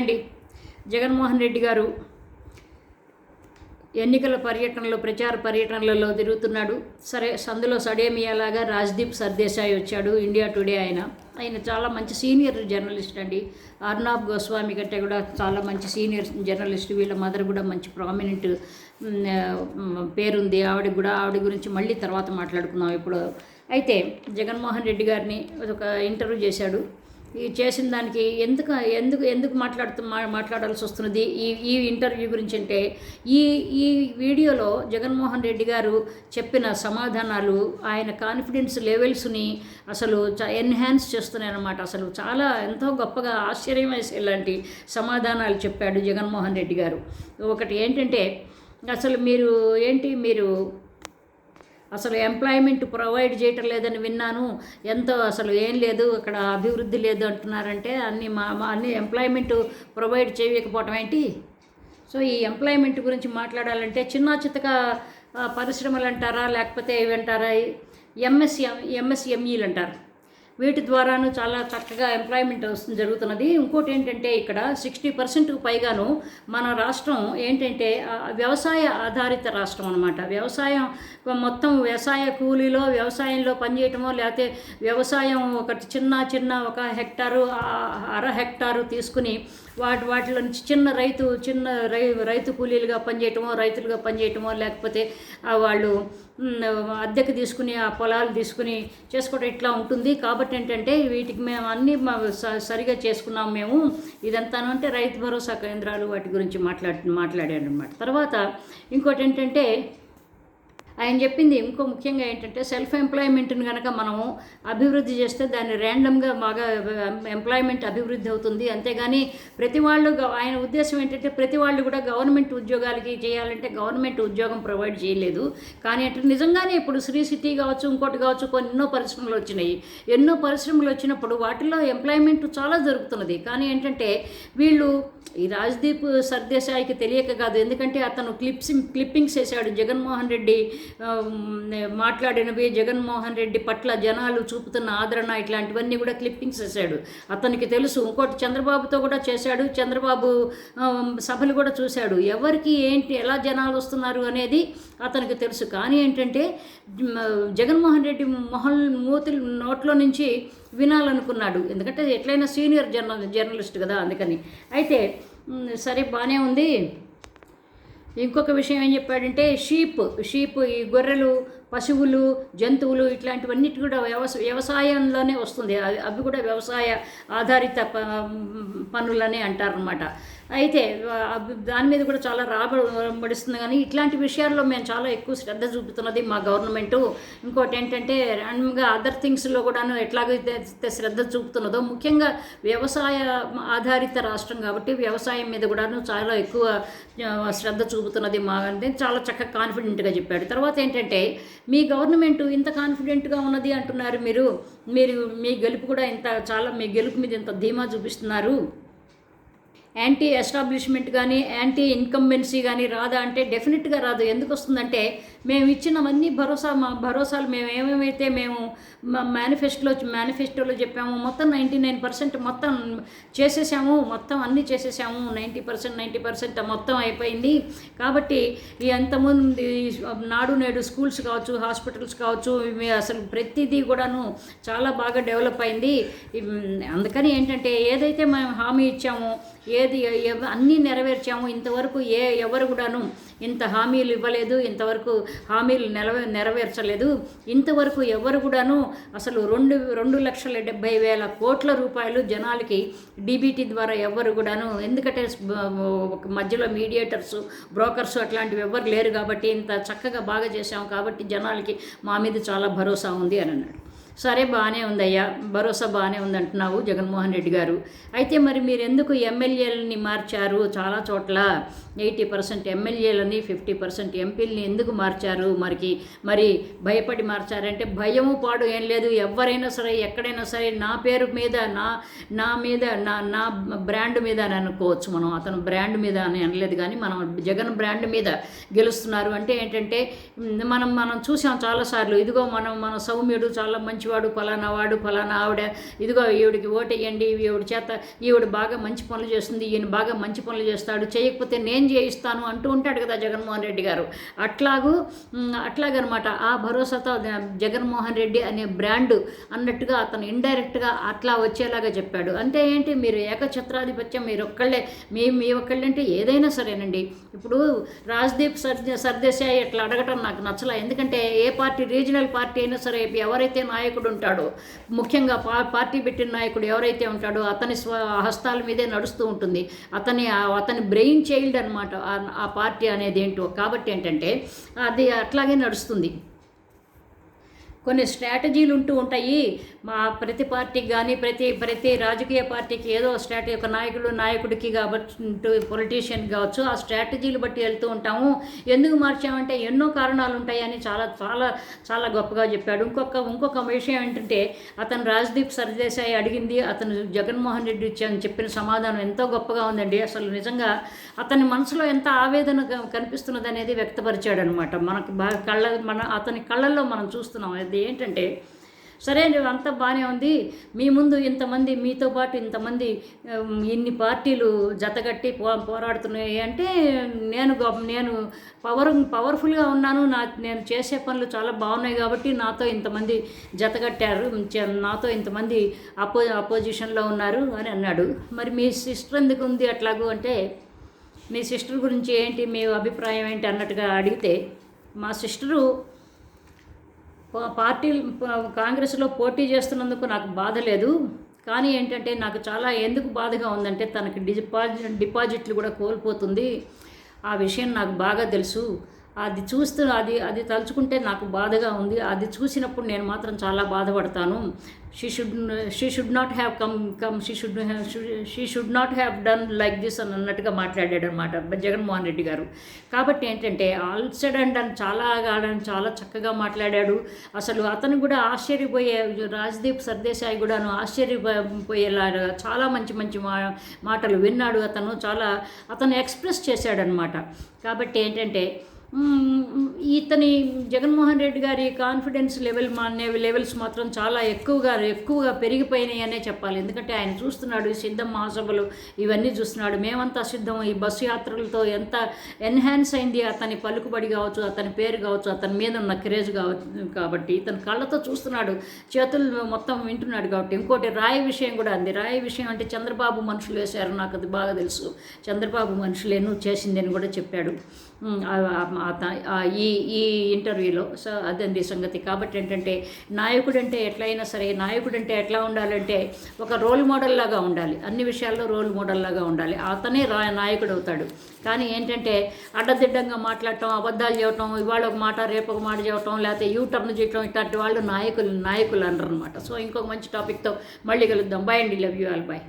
అండి. జగన్మోహన్ రెడ్డి గారు ఎన్నికల పర్యటనలో ప్రచార పర్యటనలలో తిరుగుతున్నాడు. సరే సందులో సడేమియాలాగా రాజ్దీప్ సర్దేశాయ్ వచ్చాడు ఇండియా టుడే ఆయన. ఆయన చాలా మంచి సీనియర్ జర్నలిస్ట్ అండి. అర్నాబ్ గోస్వామి కంటే కూడా చాలా మంచి సీనియర్ జర్నలిస్ట్. వీళ్ళ మదర్ కూడా మంచి ప్రామినెంట్ పేరుంది. ఆవిడ కూడా ఆవిడ గురించి మళ్ళీ తర్వాత మాట్లాడుకుందాం ఇప్పుడు. అయితే జగన్మోహన్ రెడ్డి గారిని ఒక ఇంటర్వ్యూ చేశాడు. ఈ చేసిన దానికి ఎందుకు ఎందుకు ఎందుకు మాట్లాడుతూ మా మాట్లాడాల్సి వస్తున్నది? ఈ ఈ ఇంటర్వ్యూ గురించి అంటే ఈ ఈ వీడియోలో జగన్మోహన్ రెడ్డి గారు చెప్పిన సమాధానాలు ఆయన కాన్ఫిడెన్స్ లెవెల్స్ని అసలు ఎన్హాన్స్ చేస్తున్నాయన్నమాట అసలు చాలా ఎంతో గొప్పగా ఆశ్చర్యం వేసేలాంటి సమాధానాలు చెప్పాడు జగన్మోహన్ రెడ్డి గారు. ఒకటి ఏంటంటే అసలు మీరు ఏంటి మీరు అసలు ఎంప్లాయ్మెంట్ ప్రొవైడ్ చేయటం లేదని విన్నాను. ఎంతో అసలు ఏం లేదు అక్కడ అభివృద్ధి లేదు అంటున్నారంటే అన్ని మా అన్ని ఎంప్లాయ్మెంట్ ప్రొవైడ్ చేయకపోవటం ఏంటి? సో ఈ ఎంప్లాయ్మెంట్ గురించి మాట్లాడాలంటే చిన్న చిత్తక పరిశ్రమలు అంటారా లేకపోతే ఏమంటారా ఎంఎస్ఎం ఎంఎస్ఎంఈలు అంటారు. వీటి ద్వారాను చాలా చక్కగా ఎంప్లాయ్మెంట్ వస్తుంది జరుగుతున్నది. ఇంకోటి ఏంటంటే ఇక్కడ సిక్స్టీ పర్సెంట్కు పైగాను మన రాష్ట్రం ఏంటంటే వ్యవసాయ ఆధారిత రాష్ట్రం అనమాట వ్యవసాయం మొత్తం వ్యవసాయ కూలీలో వ్యవసాయంలో పనిచేయటమో లేకపోతే వ్యవసాయం ఒక చిన్న చిన్న ఒక హెక్టారు అర హెక్టారు తీసుకుని వాటి వాటిలో నుంచి చిన్న రైతు చిన్న రై రైతు కూలీలుగా పనిచేయటమో రైతులుగా పనిచేయటమో లేకపోతే వాళ్ళు అద్దెకు తీసుకుని ఆ పొలాలు తీసుకుని చేసుకోవడం ఇట్లా ఉంటుంది. కాబట్టి ఏంటంటే వీటికి మేము అన్నీ మా స- సరిగా చేసుకున్నాం మేము. ఇదంతా అంటే రైతు భరోసా కేంద్రాలు వాటి గురించి మాట్లాడి మాట్లాడాను అనమాట తర్వాత ఇంకోటి ఏంటంటే ఆయన చెప్పింది ఇంకో ముఖ్యంగా ఏంటంటే సెల్ఫ్ ఎంప్లాయ్మెంట్ని కనుక మనము అభివృద్ధి చేస్తే దాన్ని ర్యాండమ్గా బాగా ఎంప్లాయ్మెంట్ అభివృద్ధి అవుతుంది. అంతేగాని ప్రతి వాళ్ళు ఆయన ఉద్దేశం ఏంటంటే ప్రతి వాళ్ళు కూడా గవర్నమెంట్ ఉద్యోగాలకి చేయాలంటే గవర్నమెంట్ ఉద్యోగం ప్రొవైడ్ చేయలేదు. కానీ అంటే నిజంగానే ఇప్పుడు శ్రీ సిటీ కావచ్చు ఇంకోటి కావచ్చు కొన్ని ఎన్నో పరిశ్రమలు వచ్చినాయి. ఎన్నో పరిశ్రమలు వచ్చినప్పుడు వాటిల్లో ఎంప్లాయ్మెంట్ చాలా జరుగుతున్నది. కానీ ఏంటంటే వీళ్ళు ఈ రాజ్దీప్ సర్దేశాయికి తెలియక కాదు. ఎందుకంటే అతను క్లిప్స్ క్లిప్పింగ్స్ వేశాడు జగన్మోహన్ రెడ్డి. మాట్లాడినవి జగన్మోహన్ రెడ్డి పట్ల జనాలు చూపుతున్న ఆదరణ ఇట్లాంటివన్నీ కూడా క్లిప్పింగ్స్ వేశాడు అతనికి తెలుసు ఇంకోటి చంద్రబాబుతో కూడా చేశాడు చంద్రబాబు సభలు కూడా చూశాడు. ఎవరికి ఏంటి ఎలా జనాలు వస్తున్నారు అనేది అతనికి తెలుసు. కానీ ఏంటంటే జగన్మోహన్ రెడ్డి మొహల్ మూతి నోట్లో నుంచి వినాలనుకున్నాడు. ఎందుకంటే ఎట్లయినా సీనియర్ జర్నల్ జర్నలిస్ట్ కదా అందుకని. అయితే సరే బాగానే ఉంది. ఇంకొక విషయం ఏం చెప్పాడంటే షీప్ షీప్ ఈ గొర్రెలు పశువులు జంతువులు ఇట్లాంటివన్నిటి కూడా వ్యవస వ్యవసాయంలోనే వస్తుంది. అవి అవి కూడా వ్యవసాయ ఆధారిత ప పనులనే అంటారనమాట అయితే దాని మీద కూడా చాలా రాబడిస్తుంది కానీ ఇట్లాంటి విషయాల్లో మేము చాలా ఎక్కువ శ్రద్ధ చూపుతున్నది మా గవర్నమెంటు. ఇంకోటి ఏంటంటే ర్యాండమ్గా అదర్ థింగ్స్లో కూడాను ఎట్లాగైతే శ్రద్ధ చూపుతున్నదో ముఖ్యంగా వ్యవసాయ ఆధారిత రాష్ట్రం కాబట్టి వ్యవసాయం మీద కూడాను చాలా ఎక్కువ శ్రద్ధ చూపుతున్నది మా అంటే చాలా చక్కగా కాన్ఫిడెంట్గా చెప్పాడు. తర్వాత ఏంటంటే మీ గవర్నమెంట్ ఇంత కాన్ఫిడెంట్గా ఉన్నది అంటున్నారు మీరు. మీరు మీ గెలుపు కూడా ఇంత చాలా మీ గెలుపు మీద ఇంత ధీమా చూపిస్తున్నారు. యాంటీ ఎస్టాబ్లిష్మెంట్ కానీ యాంటీ ఇన్కంబెన్సీ కానీ రాదా అంటే డెఫినెట్గా రాదు. ఎందుకు వస్తుందంటే మేము ఇచ్చినవన్నీ భరోసా మా భరోసాలు మేము ఏమేమైతే మేము మా మేనిఫెస్టోలో మేనిఫెస్టోలో చెప్పాము మొత్తం నైంటీ నైన్ పర్సెంట్ మొత్తం చేసేసాము మొత్తం అన్నీ చేసేసాము. నైంటీ పర్సెంట్ నైంటీ పర్సెంట్ మొత్తం అయిపోయింది. కాబట్టి ఈ అంతమంది నాడు నేడు స్కూల్స్ కావచ్చు హాస్పిటల్స్ కావచ్చు అసలు ప్రతిదీ కూడాను చాలా బాగా డెవలప్ అయింది. అందుకని ఏంటంటే ఏదైతే మేము హామీ ఇచ్చామో ఏ ఏది అన్నీ నెరవేర్చాము. ఇంతవరకు ఏ ఎవరు కూడాను ఇంత హామీలు ఇవ్వలేదు. ఇంతవరకు హామీలు నెరవే నెరవేర్చలేదు. ఇంతవరకు ఎవరు కూడాను అసలు రెండు రెండు లక్షల డెబ్బై వేల కోట్ల రూపాయలు జనాలకి డీబీటీ ద్వారా ఎవరు కూడాను ఎందుకంటే మధ్యలో మీడియేటర్స్ బ్రోకర్స్ అట్లాంటివి ఎవరు లేరు కాబట్టి ఇంత చక్కగా బాగా చేశాం కాబట్టి జనాలకి మా మీద చాలా భరోసా ఉంది అని అన్నాడు. సరే బాగానే ఉందయ్యా భరోసా బాగానే ఉందంటున్నావు జగన్మోహన్ రెడ్డి గారు. అయితే మరి మీరు ఎందుకు ఎమ్మెల్యేలని మార్చారు? చాలా చోట్ల ఎయిటీ పర్సెంట్ ఎమ్మెల్యేలని ఫిఫ్టీ పర్సెంట్ ఎంపీలని ఎందుకు మార్చారు? మరికి మరి భయపడి మార్చారంటే భయము పాడు ఏం లేదు. ఎవరైనా సరే ఎక్కడైనా సరే నా పేరు మీద నా నా మీద నా నా బ్రాండ్ మీద అని అనుకోవచ్చు మనం. అతను బ్రాండ్ మీద అని అనలేదు కానీ మనం జగన్ బ్రాండ్ మీద గెలుస్తున్నారు. అంటే ఏంటంటే మనం మనం చూసాం చాలాసార్లు ఇదిగో మనం మన సౌమ్యుడు చాలా మంచి మంచివాడు ఫలానా వాడు ఫలానా ఆవిడ. ఇదిగో ఈవిడికి ఓటేయండి ఈవిడ చేత ఈవిడ బాగా మంచి పనులు చేస్తుంది ఈయన బాగా మంచి పనులు చేస్తాడు చేయకపోతే నేను చేయిస్తాను అంటూ ఉంటాడు కదా జగన్మోహన్ రెడ్డి గారు. అట్లాగూ అట్లాగనమాట ఆ భరోసాతో జగన్మోహన్ రెడ్డి అనే బ్రాండ్ అన్నట్టుగా అతను ఇండైరెక్ట్గా అట్లా వచ్చేలాగా చెప్పాడు. అంటే ఏంటి? మీరు ఏకఛత్రాధిపత్యం మీరు ఒక్కళ్ళే మీ మీ ఒక్కళ్ళంటే ఏదైనా సరేనండి. ఇప్పుడు రాజ్దీప్ సర్ సర్దేశాయి ఇట్లా అడగటం నాకు నచ్చలే. ఎందుకంటే ఏ పార్టీ రీజనల్ పార్టీ అయినా సరే ఎవరైతే నాయకుడు ఉంటాడో ముఖ్యంగా పా పార్టీ పెట్టిన నాయకుడు ఎవరైతే ఉంటాడో అతని స్వ హస్తాల మీదే నడుస్తూ ఉంటుంది. అతని అతని బ్రెయిన్ చైల్డ్ అనమాట ఆ పార్టీ అనేది ఏంటో. కాబట్టి ఏంటంటే అది అట్లాగే నడుస్తుంది. కొన్ని స్ట్రాటజీలు ఉంటూ ఉంటాయి. మా ప్రతి పార్టీకి కానీ ప్రతి ప్రతి రాజకీయ పార్టీకి ఏదో స్ట్రాటజీ ఒక నాయకుడు నాయకుడికి కాబట్టి పొలిటీషియన్ కావచ్చు ఆ స్ట్రాటజీలు బట్టి వెళ్తూ ఉంటాము. ఎందుకు మార్చామంటే ఎన్నో కారణాలు ఉంటాయని చాలా చాలా చాలా గొప్పగా చెప్పాడు. ఇంకొక ఇంకొక విషయం ఏంటంటే అతను రాజ్దీప్ సర్దేశాయి అడిగింది అతను జగన్మోహన్ రెడ్డి అని చెప్పిన సమాధానం ఎంతో గొప్పగా ఉందండి. అసలు నిజంగా అతని మనసులో ఎంత ఆవేదన కనిపిస్తున్నది అనేది వ్యక్తపరిచాడు అనమాట మనకు బాగా కళ్ళ మన అతని కళ్ళల్లో మనం చూస్తున్నాం. అది ఏంటంటే సరే అంతా బాగానే ఉంది. మీ ముందు ఇంతమంది మీతో పాటు ఇంతమంది ఇన్ని పార్టీలు జతగట్టి పో పోరాడుతున్నాయి అంటే నేను నేను పవర్ పవర్ఫుల్గా ఉన్నాను. నా నేను చేసే పనులు చాలా బాగున్నాయి కాబట్టి నాతో ఇంతమంది జతగట్టారు. నాతో ఇంతమంది అపో అపోజిషన్లో ఉన్నారు అని అన్నాడు. మరి మీ సిస్టర్ ఎందుకు ఉంది అట్లాగూ అంటే మీ సిస్టర్ గురించి ఏంటి మీ అభిప్రాయం ఏంటి అన్నట్టుగా అడిగితే మా సిస్టరు పార్టీ కాంగ్రెస్లో పోటీ చేస్తున్నందుకు నాకు బాధ లేదు. కానీ ఏంటంటే నాకు చాలా ఎందుకు బాధగా ఉందంటే తనకి డిపాజిట్ డిపాజిట్లు కూడా కోల్పోతుంది. ఆ విషయం నాకు బాగా తెలుసు. అది చూస్తూ అది అది తలుచుకుంటే నాకు బాధగా ఉంది. అది చూసినప్పుడు నేను మాత్రం చాలా బాధపడతాను. She should she should not have come come she should she should not have done like this అని అన్నట్టుగా మాట్లాడాడు అనమాట జగన్మోహన్ రెడ్డి గారు. కాబట్టి ఏంటంటే ఆల్ సైడ్ అండ్ అని చాలా గాడని చాలా చక్కగా మాట్లాడాడు. అసలు అతను కూడా ఆశ్చర్యపోయే రాజ్దీప్ సర్దేశాయి కూడాను ఆశ్చర్యపోయేలా చాలా మంచి మంచి మా మాటలు విన్నాడు అతను. చాలా అతను ఎక్స్ప్రెస్ చేశాడనమాట కాబట్టి ఏంటంటే ఇతని జగన్మోహన్ రెడ్డి గారి కాన్ఫిడెన్స్ లెవెల్ మా లెవెల్స్ మాత్రం చాలా ఎక్కువగా ఎక్కువగా పెరిగిపోయినాయి అనే చెప్పాలి. ఎందుకంటే ఆయన చూస్తున్నాడు ఈ సిద్ధం మహాసభలు ఇవన్నీ చూస్తున్నాడు. మేమంతా సిద్ధం ఈ బస్సు యాత్రలతో ఎంత ఎన్హాన్స్ అయింది అతని పలుకుబడి కావచ్చు అతని పేరు కావచ్చు అతని మీద ఉన్న క్రేజ్ కావచ్చు కాబట్టి ఇతను కళ్ళతో చూస్తున్నాడు. చేతులు మొత్తం వింటున్నాడు కాబట్టి. ఇంకోటి రాయి విషయం కూడా అంది. రాయి విషయం అంటే చంద్రబాబు మనుషులు వేశారు నాకు అది బాగా తెలుసు. చంద్రబాబు మనుషులేను చేసిందని కూడా చెప్పాడు. ఈ ఈ ఇంటర్వ్యూలో సో అదండి సంగతి. కాబట్టి ఏంటంటే నాయకుడు అంటే ఎట్లయినా సరే నాయకుడు అంటే ఎట్లా ఉండాలంటే ఒక రోల్ మోడల్ లాగా ఉండాలి. అన్ని విషయాల్లో రోల్ మోడల్ లాగా ఉండాలి. అతనే రా నాయకుడు అవుతాడు. కానీ ఏంటంటే అడ్డదిడ్డంగా మాట్లాడటం అబద్ధాలు చెప్పటం ఇవాళ ఒక మాట రేపు ఒక మాట చెప్పటం లేకపోతే యూ టర్న్ చేయటం ఇట్లాంటి వాళ్ళు నాయకులు నాయకులు అనరు అనమాట సో ఇంకొక మంచి టాపిక్తో మళ్ళీ కలుద్దాం. బాయ్ అండి. Love you all bye